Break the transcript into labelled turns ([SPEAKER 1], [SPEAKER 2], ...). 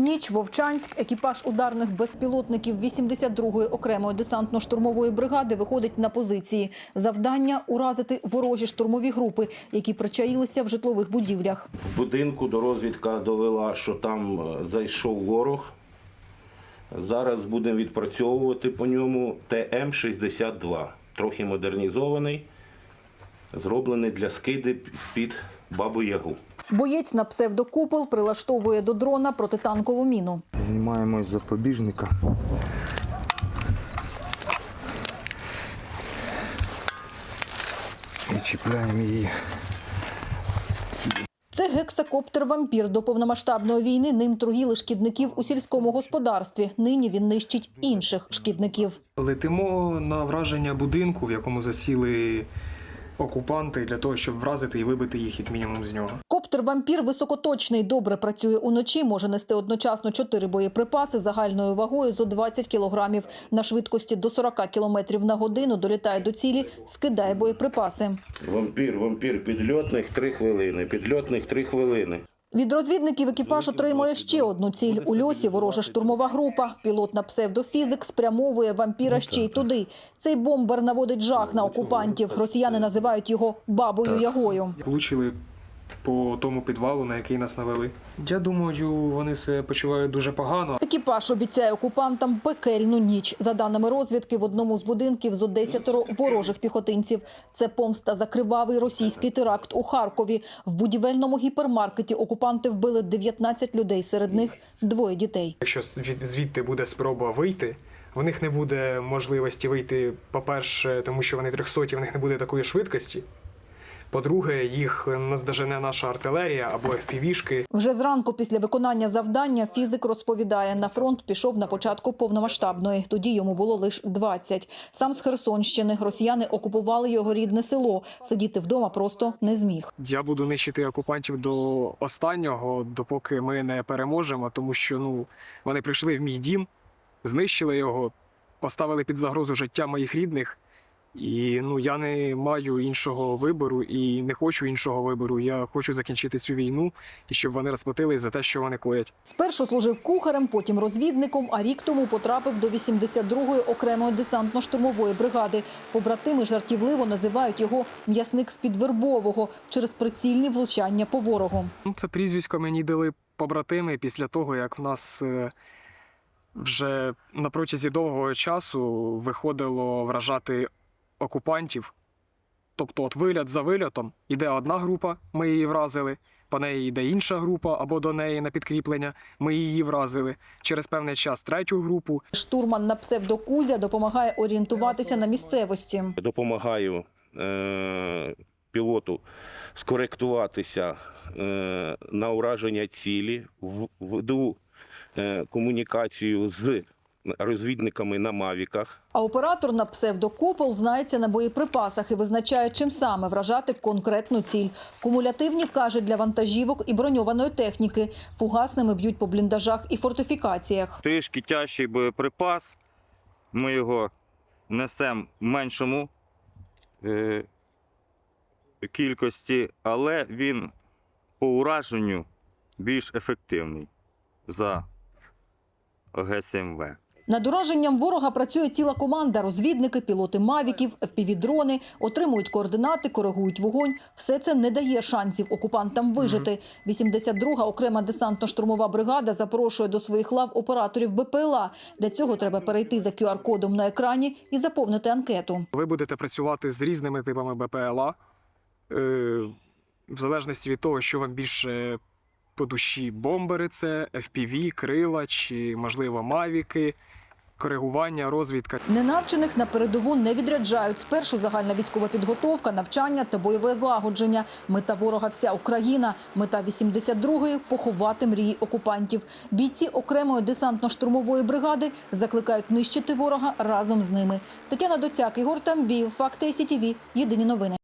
[SPEAKER 1] Ніч Вовчанськ, екіпаж ударних безпілотників 82-ї окремої десантно-штурмової бригади виходить на позиції. Завдання уразити ворожі штурмові групи, які причаїлися в житлових будівлях.
[SPEAKER 2] В будинку до розвідка довела, що там е, зайшов ворог. Зараз будемо відпрацьовувати по ньому ТМ-62, трохи модернізований, зроблений для скиди під Бабу Ягу.
[SPEAKER 1] Боєць на псевдокупол прилаштовує до дрона протитанкову міну.
[SPEAKER 3] Знімаємо з запобіжника. І чіпляємо її.
[SPEAKER 1] Це гексакоптер «Вампір». До повномасштабної війни ним труїли шкідників у сільському господарстві. Нині він нищить інших шкідників.
[SPEAKER 4] Летимо на враження будинку, в якому засіли окупанти, для того, щоб вразити і вибити їх як мінімум з нього.
[SPEAKER 1] Коптер «Вампір» високоточний, добре працює уночі, може нести одночасно чотири боєприпаси загальною вагою зо 20 кілограмів. На швидкості до 40 кілометрів на годину долітає до цілі, скидає боєприпаси.
[SPEAKER 2] Вампір, вампір, підльотних 3 хвилини, підльотних 3 хвилини.
[SPEAKER 1] Від розвідників екіпаж отримує ще одну ціль. У льосі ворожа штурмова група. Пілот на псевдофізик спрямовує вампіра ще й туди. Цей бомбер наводить жах на окупантів. Росіяни називають його бабою Ягою.
[SPEAKER 4] Влучили по тому підвалу, на який нас навели. Я думаю, вони себе почувають дуже погано.
[SPEAKER 1] Екіпаж обіцяє окупантам пекельну ніч. За даними розвідки, в одному з будинків зо 10 ворожих піхотинців. Це помста за кривавий російський теракт у Харкові. В будівельному гіпермаркеті окупанти вбили 19 людей, серед них двоє дітей.
[SPEAKER 4] Якщо звід- звідти буде спроба вийти, в них не буде можливості вийти, по-перше, тому що вони трьохсоті, в них не буде такої швидкості. По-друге, їх наздожене наша артилерія або FPV-шки.
[SPEAKER 1] Вже зранку після виконання завдання фізик розповідає, на фронт пішов на початку повномасштабної. Тоді йому було лише 20. Сам з Херсонщини росіяни окупували його рідне село. Сидіти вдома просто не зміг.
[SPEAKER 4] Я буду нищити окупантів до останнього, допоки ми не переможемо, тому що ну вони прийшли в мій дім, знищили його, поставили під загрозу життя моїх рідних. І ну я не маю іншого вибору і не хочу іншого вибору. Я хочу закінчити цю війну і щоб вони розплатились за те, що вони коять.
[SPEAKER 1] Спершу служив кухарем, потім розвідником, а рік тому потрапив до 82-ї окремої десантно-штурмової бригади. Побратими жартівливо називають його «м'ясник з-під Вербового» через прицільні влучання по ворогу.
[SPEAKER 4] Ну, це прізвисько мені дали побратими після того, як в нас е, вже на протязі довгого часу виходило вражати окупантів. Тобто, от виліт за вильотом іде одна група, ми її вразили. По неї йде інша група або до неї на підкріплення. Ми її вразили. Через певний час третю групу.
[SPEAKER 1] Штурман на псевдокузя допомагає орієнтуватися на місцевості.
[SPEAKER 2] Допомагаю е, пілоту скоректуватися е, на ураження цілі, в- веду е, комунікацію з розвідниками на мавіках.
[SPEAKER 1] А оператор на псевдокупол знається на боєприпасах і визначає, чим саме вражати конкретну ціль. Кумулятивні, каже, для вантажівок і броньованої техніки. Фугасними б'ють по бліндажах і фортифікаціях.
[SPEAKER 5] трішки тяжчий боєприпас. Ми його несемо в меншому е, кількості, але він по ураженню більш ефективний за ГСМВ.
[SPEAKER 1] Над ураженням ворога працює ціла команда. Розвідники, пілоти мавіків, FPV-дрони отримують координати, коригують вогонь. Все це не дає шансів окупантам вижити. 82-га окрема десантно-штурмова бригада запрошує до своїх лав операторів БПЛА. Для цього треба перейти за QR-кодом на екрані і заповнити анкету.
[SPEAKER 4] Ви будете працювати з різними типами БПЛА, е, в залежності від того, що вам більше по душі бомбери, це FPV, крила чи, можливо, мавіки, коригування, розвідка.
[SPEAKER 1] Ненавчених на передову не відряджають. Спершу загальна військова підготовка, навчання та бойове злагодження. Мета ворога вся Україна. Мета 82-ї – поховати мрії окупантів. Бійці окремої десантно-штурмової бригади закликають нищити ворога разом з ними. Тетяна Доцяк, Ігор Тамбів, Факти СІТІВІ. Єдині новини.